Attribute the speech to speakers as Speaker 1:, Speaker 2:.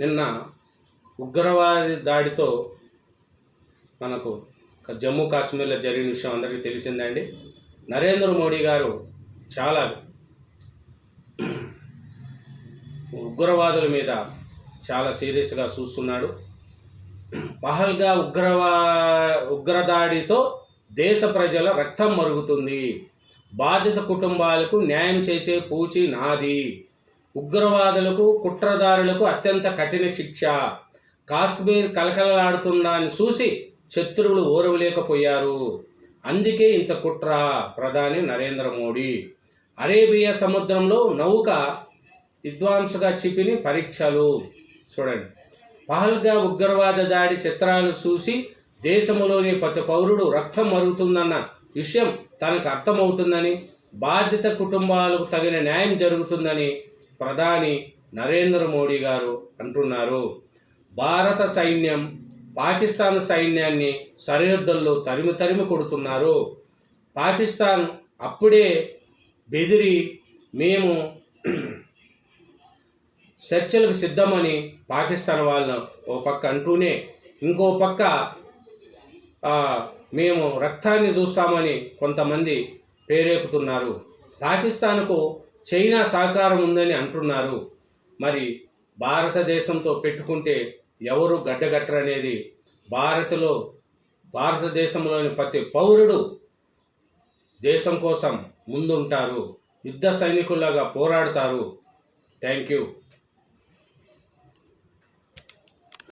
Speaker 1: నిన్న ఉగ్రవాది దాడితో మనకు జమ్మూ కాశ్మీర్లో జరిగిన విషయం అందరికీ తెలిసిందండి. నరేంద్ర మోడీ గారు చాలా ఉగ్రవాదుల మీద చాలా సీరియస్గా చూస్తున్నాడు. పహల్గా ఉగ్రవా ఉగ్రదాడితో దేశ ప్రజల రక్తం మరుగుతుంది. బాధిత కుటుంబాలకు న్యాయం చేసే పూచి నాది. ఉగ్రవాదులకు కుట్రదారులకు అత్యంత కఠిన శిక్ష. కాశ్మీర్ కలకలలాడుతుందని చూసి శత్రువులు ఓరవలేకపోయారు. అందుకే ఇంత కుట్ర ప్రధాని నరేంద్ర మోడీ. అరేబియా సముద్రంలో నౌక విద్వాంసగా చిపిని పరీక్షలు. చూడండి. పహల్గా ఉగ్రవాద దాడి చిత్రాలు చూసి దేశంలోని ప్రతి పౌరుడు రక్తం మరుగుతుందన్న విషయం తనకు అర్థమవుతుందని బాధిత కుటుంబాలకు తగిన న్యాయం జరుగుతుందని ప్రధాని నరేంద్ర మోడీ గారు అంటున్నారు. భారత సైన్యం పాకిస్తాన్ సైన్యాన్ని సరిహద్దుల్లో తరిమి తరిమి కొడుతున్నారు. పాకిస్తాన్ అప్పుడే బెదిరి మేము చర్చలకు సిద్ధమని పాకిస్తాన్ వాళ్ళను ఓ పక్క అంటూనే ఇంకో పక్క మేము రక్తాన్ని చూస్తామని కొంతమంది పేరేపుతున్నారు పాకిస్తాన్కు చైనా సహకారం ఉందని అంటున్నారు. మరి భారతదేశంతో పెట్టుకుంటే ఎవరు గడ్డగట్టరనేది భారత్లో భారతదేశంలోని ప్రతి పౌరుడు దేశం కోసం ముందుంటారు. యుద్ధ సైనికుల్లాగా పోరాడతారు. Thank you.